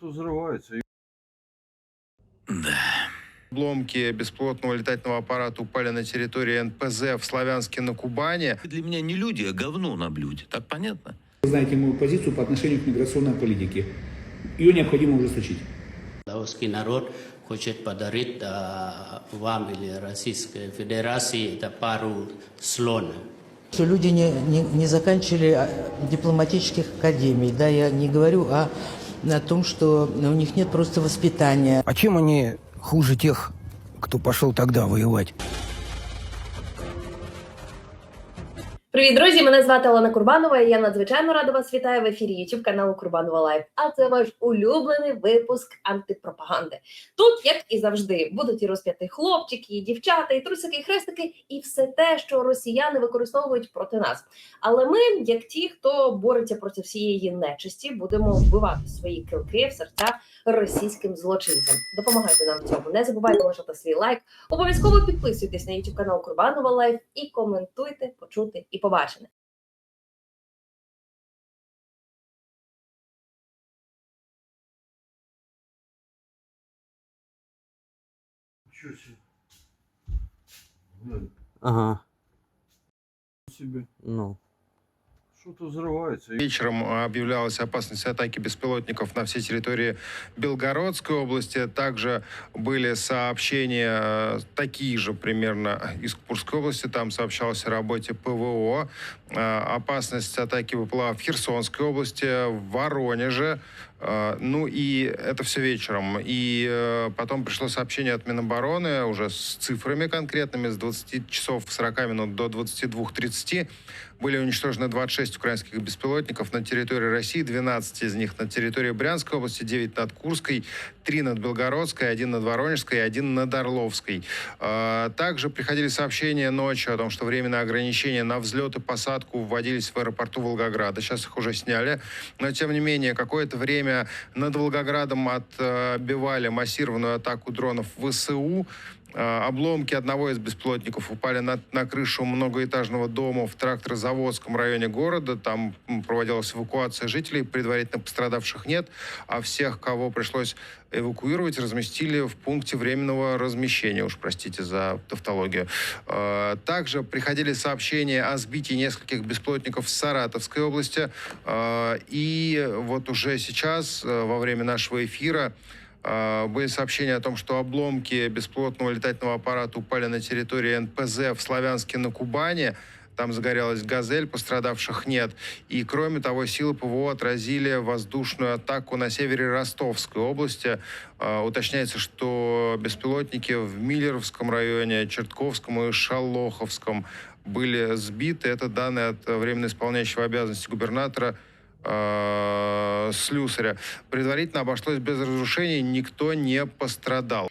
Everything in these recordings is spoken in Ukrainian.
Что-то взрывается. Обломки беспилотного летательного аппарата упали на территории НПЗ в Славянске на Кубани. Для меня не люди, а говно на блюде. Так понятно? Вы знаете мою позицию по отношению к миграционной политике. Ее необходимо ужесточить. Лаосский народ хочет подарить а, вам или Российской Федерации это пару слон. Что люди не, не, не заканчивали а, дипломатических академий. Да, я не говорю о, о том, что у них нет просто воспитания. А чем они хуже тех, кто пошел тогда воевать? Привіт, друзі! Мене звати Олена Курбанова. і Я надзвичайно рада вас вітаю в ефірі YouTube каналу Курбанова Лайв. А це ваш улюблений випуск антипропаганди. Тут, як і завжди, будуть і розп'яти хлопчики, і дівчата, і трусики, і хрестики, і все те, що росіяни використовують проти нас. Але ми, як ті, хто бореться проти всієї нечисті, будемо вбивати свої килки в серця російським злочинцям. Допомагайте нам в цьому. Не забувайте лишати свій лайк. Обов'язково підписуйтесь на YouTube канал Курбанова Лайв і коментуйте, почути і побачене. Ага, себе. ну. Что-то взрывается. Вечером объявлялась опасность атаки беспилотников на всей территории Белгородской области. Также были сообщения э, такие же примерно из Курской области. Там сообщалось о работе ПВО. Э, Опасность атаки была в Херсонской области, в Воронеже. Э, Ну и это все вечером. И э, потом пришло сообщение от Минобороны уже с цифрами конкретными с 20 часов 40 минут до 22.30 были уничтожены 26 украинских беспилотников на территории России, 12 из них на территории Брянской области, 9 над Курской, 3 над Белгородской, 1 над Воронежской 1 над Орловской. Э, Также приходили сообщения ночью о том, что временные ограничения на взлет и посадку вводились в аэропорту Волгограда. Сейчас их уже сняли. Но, тем не менее, какое-то время над Волгоградом отбивали массированную атаку дронов ВСУ. Э, Обломки одного из беспилотников упали на, на крышу многоэтажного дома в тракторозаводском районе города. Там проводилась эвакуация жителей, предварительно пострадавших нет, а всех, кого пришлось эвакуировать, разместили в пункте временного размещения. Уж простите за тавтологию. Э, Также приходили сообщения о сбитии нескольких беспилотников в Саратовской области. Э, И вот уже сейчас, во время нашего эфира, Были сообщения о том, что обломки беспилотного летательного аппарата упали на территории НПЗ в Славянске на Кубани. Там загорелась «Газель», пострадавших нет. И, кроме того, силы ПВО отразили воздушную атаку на севере Ростовской области. А, Уточняется, что беспилотники в Миллеровском районе, Чертковском и Шалоховском были сбиты. Это данные от временно исполняющего обязанности губернатора э, Слюсаря. Предварительно обошлось без разрушений, никто не пострадал.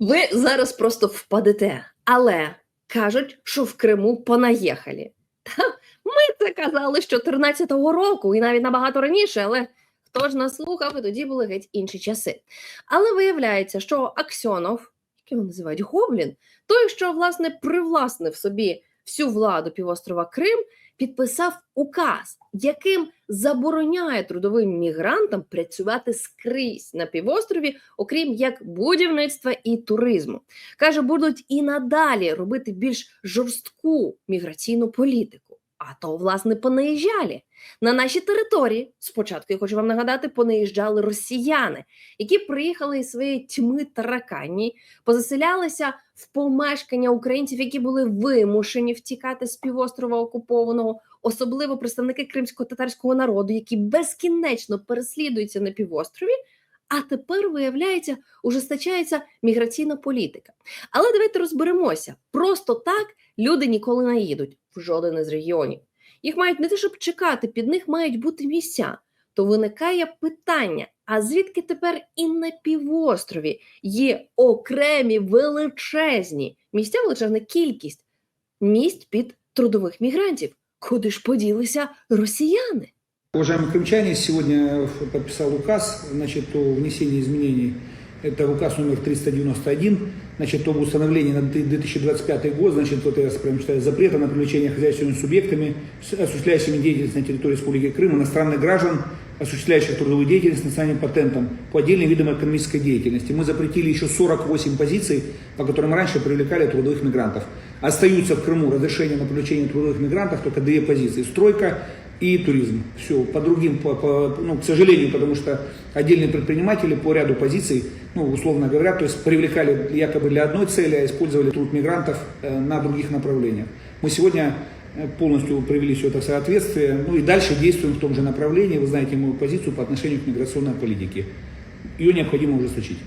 Ви зараз просто впадете, але кажуть, що в Криму понаїхали. Та ми це казали з 14-го року, і навіть набагато раніше, але хто ж нас слухав, і тоді були геть інші часи. Але виявляється, що Аксьонов, який його називають Гоблін, той, що власне привласнив собі всю владу півострова Крим, підписав указ, яким забороняє трудовим мігрантам працювати скрізь на півострові, окрім як будівництва і туризму. Каже, будуть і надалі робити більш жорстку міграційну політику. А то, власне, понаїжджали. На наші території, спочатку, я хочу вам нагадати, понаїжджали росіяни, які приїхали із своєї тьми тараканні, позаселялися в помешкання українців, які були вимушені втікати з півострова окупованого, особливо представники кримсько-татарського народу, які безкінечно переслідуються на півострові. А тепер, виявляється, ужесточається міграційна політика. Але давайте розберемося: просто так люди ніколи не їдуть в жоден із регіонів. Їх мають не те, щоб чекати, під них мають бути місця. То виникає питання: а звідки тепер і на півострові є окремі величезні місця, величезна кількість місць під трудових мігрантів? Куди ж поділися росіяни? Уважаемые крымчане, сегодня подписал указ значит, о внесении изменений. Это указ номер 391 значит, об установлении на 2025 год, значит, вот я прям читаю, запрета на привлечение хозяйственными субъектами, с- осуществляющими деятельность на территории Республики Крым, иностранных граждан, осуществляющих трудовую деятельность с национальным патентом по отдельным видам экономической деятельности. Мы запретили еще 48 позиций, по которым раньше привлекали трудовых мигрантов. Остаются в Крыму разрешения на привлечение трудовых мигрантов только две позиции. Стройка и туризм. Все, по другим, по, по- ну, к сожалению, потому что отдельные предприниматели по ряду позиций, ну, условно говоря, то есть привлекали якобы для одной цели, а использовали труд мигрантов э, на других направлениях. Мы сегодня э, полностью привели все это в соответствие, ну и дальше действуем в том же направлении. Вы знаете мою позицию по отношению к миграционной политике. Ее необходимо ужесточить.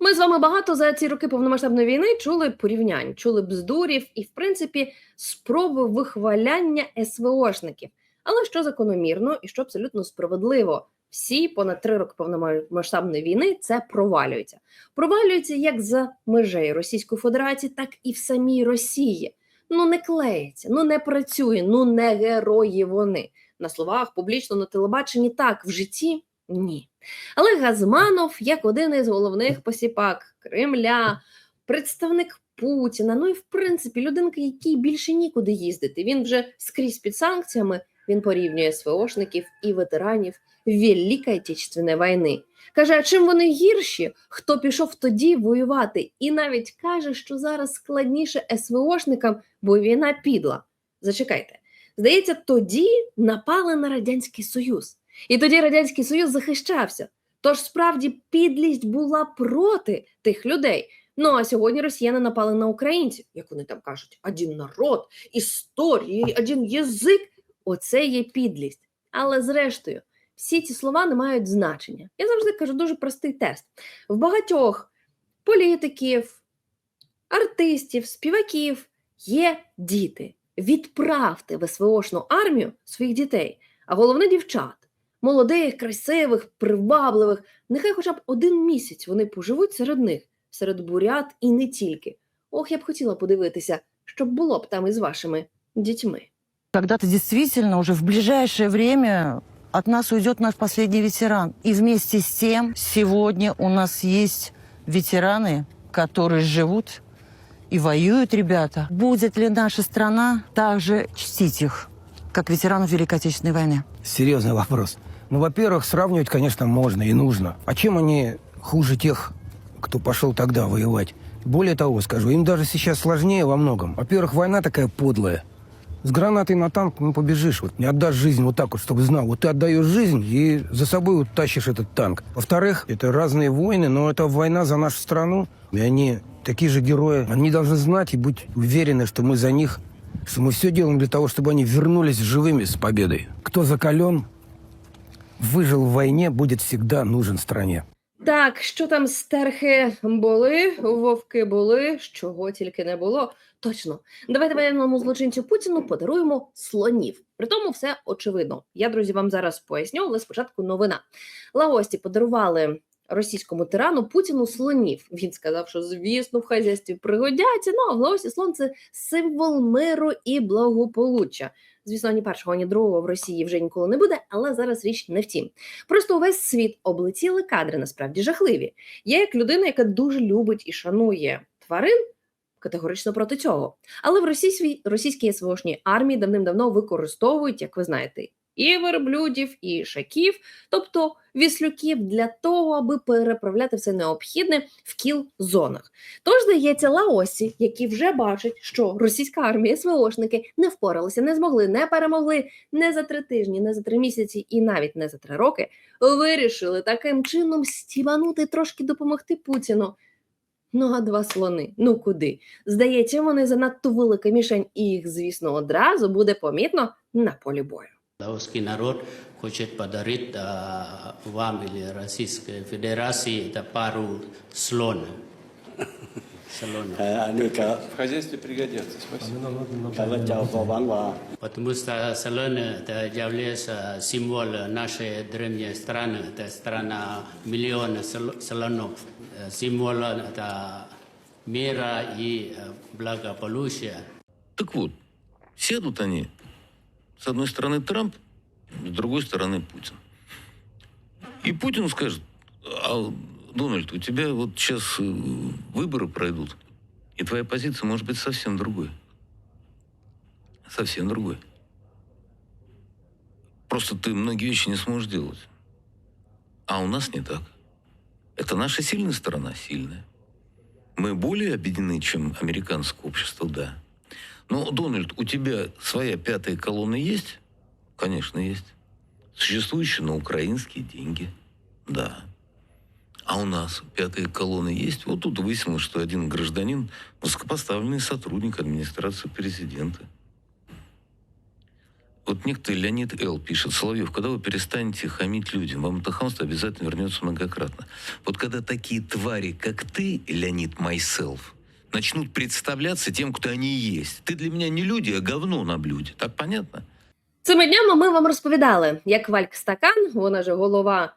Ми з вами багато за ці роки повномасштабної війни чули порівнянь, чули бздурів і, в принципі, спроби вихваляння СВОшників. Але що закономірно і що абсолютно справедливо, всі понад три роки повномасштабної війни це провалюється. Провалюється як за межею Російської Федерації, так і в самій Росії. Ну не клеїться, ну не працює, ну не герої вони. На словах, публічно на телебаченні так, в житті ні. Але Газманов, як один із головних посіпак Кремля, представник Путіна, ну і в принципі людинка, якій більше нікуди їздити. Він вже скрізь під санкціями. Він порівнює СВОшників і ветеранів Великої Отечественної війни. Каже, а чим вони гірші? Хто пішов тоді воювати? І навіть каже, що зараз складніше СВОшникам, бо війна підла. Зачекайте, здається, тоді напали на Радянський Союз. І тоді Радянський Союз захищався. Тож справді підлість була проти тих людей. Ну а сьогодні росіяни напали на українців, як вони там кажуть, один народ, історія, один язик. Оце є підлість. Але зрештою, всі ці слова не мають значення. Я завжди кажу дуже простий тест. В багатьох політиків, артистів, співаків є діти. Відправте в СВОшну армію своїх дітей, а головне дівчат молодих, красивих, привабливих. Нехай хоча б один місяць вони поживуть серед них, серед бурят і не тільки. Ох, я б хотіла подивитися, що було б там із вашими дітьми. Когда-то действительно уже в ближайшее время от нас уйдет наш последний ветеран. И вместе с тем сегодня у нас есть ветераны, которые живут и воюют ребята. Будет ли наша страна также чтить их, как ветеранов Великой Отечественной войны? Серьезный вопрос. Ну, во-первых, сравнивать, конечно, можно и нужно. А чем они хуже тех, кто пошел тогда воевать? Более того, скажу, им даже сейчас сложнее во многом. Во-первых, война такая подлая. С гранатой на танк ну, побежишь, вот не отдашь жизнь вот так вот, чтобы знал. Вот ты отдаешь жизнь и за собой вот тащишь этот танк. Во-вторых, это разные войны, но это война за нашу страну. И они такие же герои. Они должны знать и быть уверены, что мы за них, что мы все делаем для того, чтобы они вернулись живыми с победой. Кто закален, выжил в войне, будет всегда нужен стране. Так, що там стерхи були, вовки були, чого тільки не було. Точно, давайте воєнному злочинцю Путіну подаруємо слонів. Притому все очевидно. Я, друзі, вам зараз поясню, але спочатку новина. Лагості подарували російському тирану Путіну слонів. Він сказав, що звісно в хазяйстві пригодяться. Ну а в Лагосі слон це символ миру і благополуччя. Звісно, ні першого, ні другого в Росії вже ніколи не буде, але зараз річ не в тім. Просто увесь світ облетіли кадри насправді жахливі. Я, як людина, яка дуже любить і шанує тварин, категорично проти цього. Але в російській, російській СВОшній армії давним-давно використовують, як ви знаєте, і верблюдів, і шаків, тобто віслюків, для того, аби переправляти все необхідне в кіл-зонах. Тож, здається, лаосі, які вже бачать, що російська армія, СВОшники не впоралися, не змогли, не перемогли не за три тижні, не за три місяці і навіть не за три роки, вирішили таким чином стібанути трошки допомогти Путіну. Ну, а два слони. Ну куди? Здається, вони занадто велика мішень, і їх, звісно, одразу буде помітно на полі бою. Даосский народ хочет подарить а, вам или Российской Федерации это пару слонов. В хозяйстве пригодятся. Спасибо. А ну, Потому что Салон это является символ нашей древней страны. Это страна миллиона салонов. Э, символ это мира и э, благополучия. Так вот, сядут они с одной стороны Трамп, с другой стороны Путин. И Путин скажет, а Дональд, у тебя вот сейчас э, выборы пройдут, и твоя позиция может быть совсем другой. Совсем другой. Просто ты многие вещи не сможешь делать. А у нас не так. Это наша сильная сторона, сильная. Мы более объединены, чем американское общество, да. Но, Дональд, у тебя своя пятая колонна есть? Конечно, есть. Существующая на украинские деньги. Да. А у нас пятая колонна есть. Вот тут выяснилось, что один гражданин высокопоставленный сотрудник администрации президента. Вот некто Леонид Л. пишет, Соловьев, когда вы перестанете хамить людям, вам это хамство обязательно вернется многократно. Вот когда такие твари, как ты, Леонид Myself, начнут представляться тем, кто они есть. Ты для меня не люди, а говно на блюде. Так понятно? Цими днями ми вам розповідали, як Вальк Стакан, вона же голова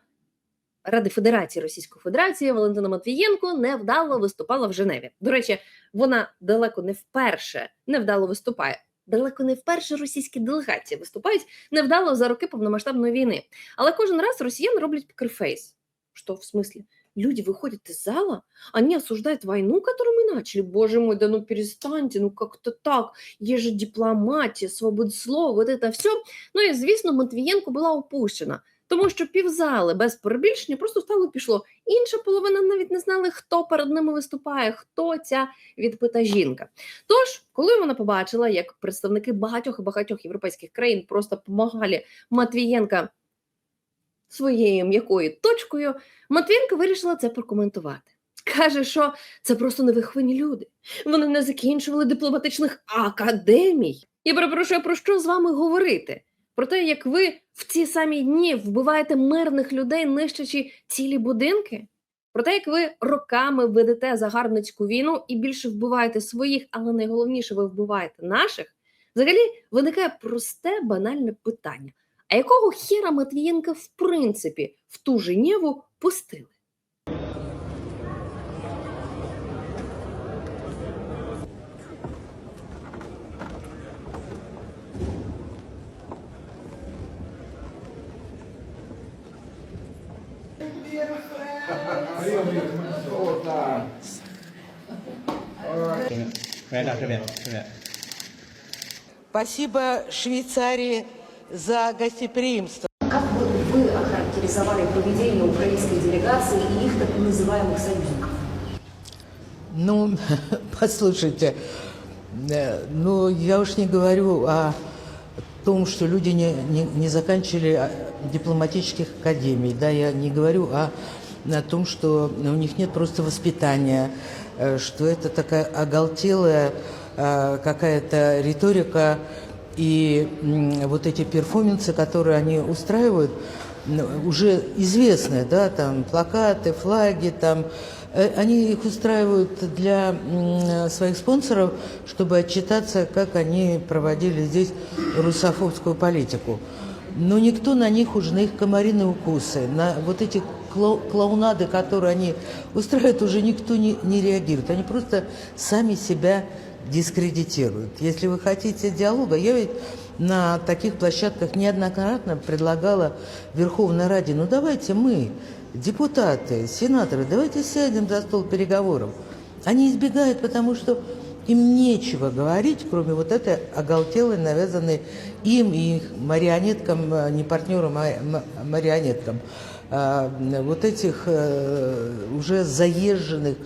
Ради Федерації Російської Федерації Валентина Матвієнко невдало виступала в Женеві. До речі, вона далеко не вперше невдало виступає. Далеко не вперше російські делегації виступають невдало за роки повномасштабної війни. Але кожен раз росіяни роблять покерфейс. Що в смислі? Люди выходят из зала, они осуждают войну, которую мы начали. Боже мой, да ну перестаньте, ну как-то так. Є же дипломатія, свобода слова, вот это все. Ну і звісно, Матвієнко була опущена, тому що півзали без перебільшення просто стало і пішло. Інша половина навіть не знали, хто перед ними виступає, хто ця відпита жінка. Тож, коли вона побачила, як представники багатьох і багатьох європейських країн просто помагали Матвієнка своєю м'якою точкою, Матвієнко вирішила це прокоментувати. Каже, що це просто невиховані люди. Вони не закінчували дипломатичних академій. Я перепрошую, про що з вами говорити? Про те, як ви в ці самі дні вбиваєте мирних людей, нищачи цілі будинки? Про те, як ви роками ведете загарбницьку війну і більше вбиваєте своїх, але найголовніше, ви вбиваєте наших? Взагалі виникає просте банальне питання: а якого хіра Матвієнка в принципі в ту Женєву пустили? Спасибо Швейцарии за гостеприимство. Как бы вы охарактеризовали поведение украинской делегации и их так называемых союзников? Ну, послушайте, э, ну, я уж не говорю о том, что люди не, не, не заканчивали а, дипломатических академий, да, я не говорю о, о том, что у них нет просто воспитания, э, что это такая оголтелая э, какая-то риторика и м, вот эти перформансы, которые они устраивают, ну, уже известные, да, там плакаты, флаги, там, э, они их устраивают для м, своих спонсоров, чтобы отчитаться, как они проводили здесь русофобскую политику. Но никто на них уже, на их комариные укусы, на вот эти кло- клоунады, которые они устраивают, уже никто не, не реагирует. Они просто сами себя дискредитируют. Если вы хотите диалога, я ведь на таких площадках неоднократно предлагала Верховной Раде, ну давайте мы, депутаты, сенаторы, давайте сядем за стол переговоров. Они избегают, потому что им нечего говорить, кроме вот этой оголтелой, навязанной им и их марионеткам, э, не партнерам, а м- марионеткам, а, вот этих э, уже заезженных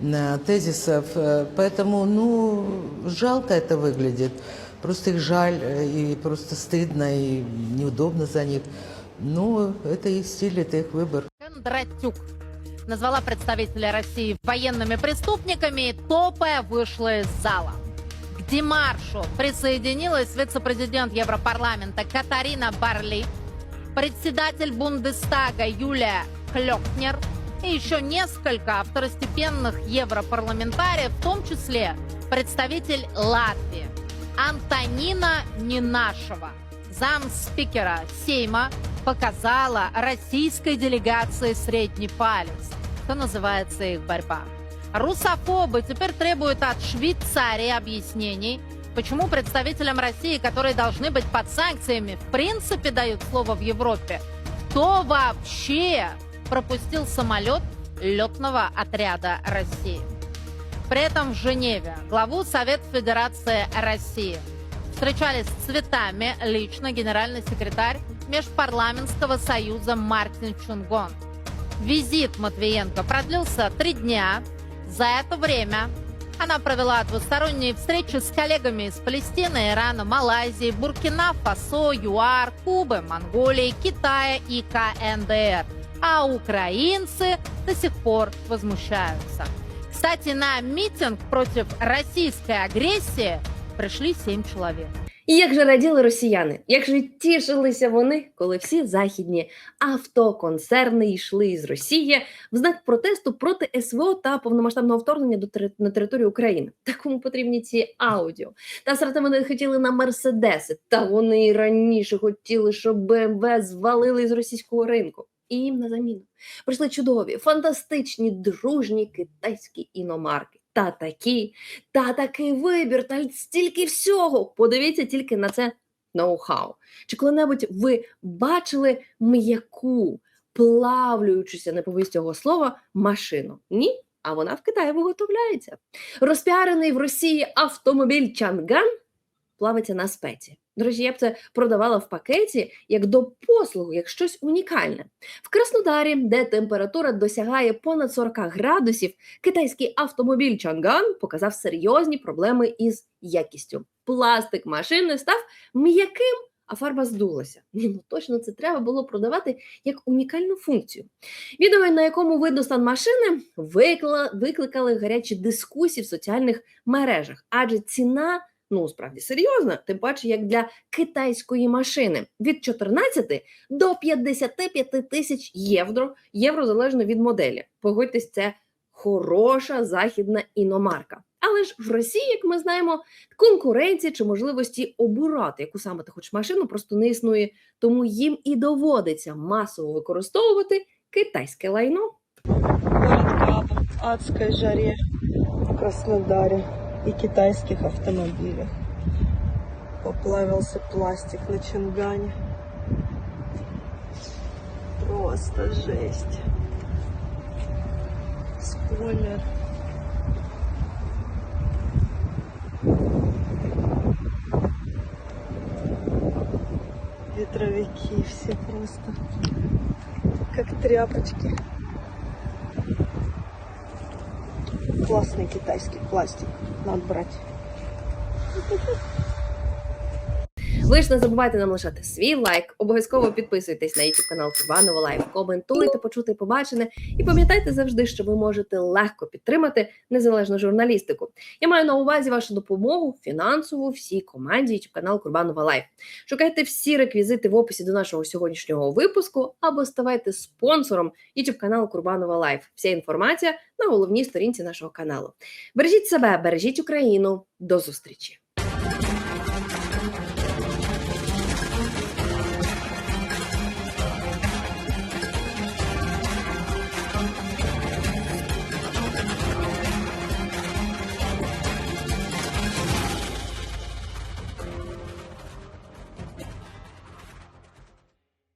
э, тезисов. Э, Поэтому, ну, жалко это выглядит. Просто их жаль, э, и просто стыдно, и неудобно за них. Ну, это их стиль, это их выбор. Кондратюк назвала представителя России военными преступниками и топая вышла из зала. К демаршу присоединилась вице-президент Европарламента Катарина Барли, председатель Бундестага Юлия Клёкнер и еще несколько второстепенных европарламентариев, в том числе представитель Латвии Антонина Нинашева, замспикера Сейма, показала российской делегации средний палец, что называется их борьба. Русофобы теперь требуют от Швейцарии объяснений, почему представителям России, которые должны быть под санкциями, в принципе дают слово в Европе, кто вообще пропустил самолет летного отряда России. При этом в Женеве главу Совет Федерации России встречали с цветами лично генеральный секретарь Межпарламентского союза Мартин Чунгон. Визит Матвиенко продлился три дня. За это время она провела двусторонние встречи с коллегами из Палестины, Ирана, Малайзии, Буркина, Фасо, ЮАР, Кубы, Монголии, Китая и КНДР. А украинцы до сих пор возмущаются. Кстати, на митинг против российской агрессии пришли семь человек. І як же раділи росіяни, як же тішилися вони, коли всі західні автоконцерни йшли із Росії в знак протесту проти СВО та повномасштабного вторгнення до на територію України. Та кому потрібні ці аудіо? Та серед вони хотіли на мерседеси, та вони і раніше хотіли, щоб БМВ звалили з російського ринку. І їм на заміну прийшли чудові, фантастичні, дружні китайські іномарки. Та такі, та такий вибір, та стільки всього. Подивіться тільки на це ноу-хау. Чи коли-небудь ви бачили м'яку, плавлюючуся, не повість цього слова, машину? Ні? А вона в Китаї виготовляється. Розпіарений в Росії автомобіль Чанган плавиться на спеці. До речі, я б це продавала в пакеті як до послугу, як щось унікальне. В Краснодарі, де температура досягає понад 40 градусів, китайський автомобіль Чанган показав серйозні проблеми із якістю. Пластик машини став м'яким, а фарба здулася. Ні, ну точно це треба було продавати як унікальну функцію. Відео, на якому видно стан машини, викликали гарячі дискусії в соціальних мережах, адже ціна. Ну, справді серйозна, тим паче, як для китайської машини від 14 до 55 тисяч євро, євро залежно від моделі. Погодьтесь, це хороша західна іномарка. Але ж в Росії, як ми знаємо, конкуренції чи можливості обирати, яку саме ти хочеш машину, просто не існує. Тому їм і доводиться масово використовувати китайське лайно. адской жаре в Краснодаре и китайских автомобилях. Поплавился пластик на Чингане. Просто жесть. Спойлер. Ветровики все просто как тряпочки. Классный китайский пластик. Надо брать. Ви ж не забувайте нам лишати свій лайк, обов'язково підписуйтесь на YouTube канал Курбанова Лайв, коментуйте, почути побачене. І пам'ятайте завжди, що ви можете легко підтримати незалежну журналістику. Я маю на увазі вашу допомогу фінансову всій команді YouTube канал Курбанова Лайв. Шукайте всі реквізити в описі до нашого сьогоднішнього випуску або ставайте спонсором YouTube каналу Курбанова Лайв. Вся інформація на головній сторінці нашого каналу. Бережіть себе, бережіть Україну. До зустрічі!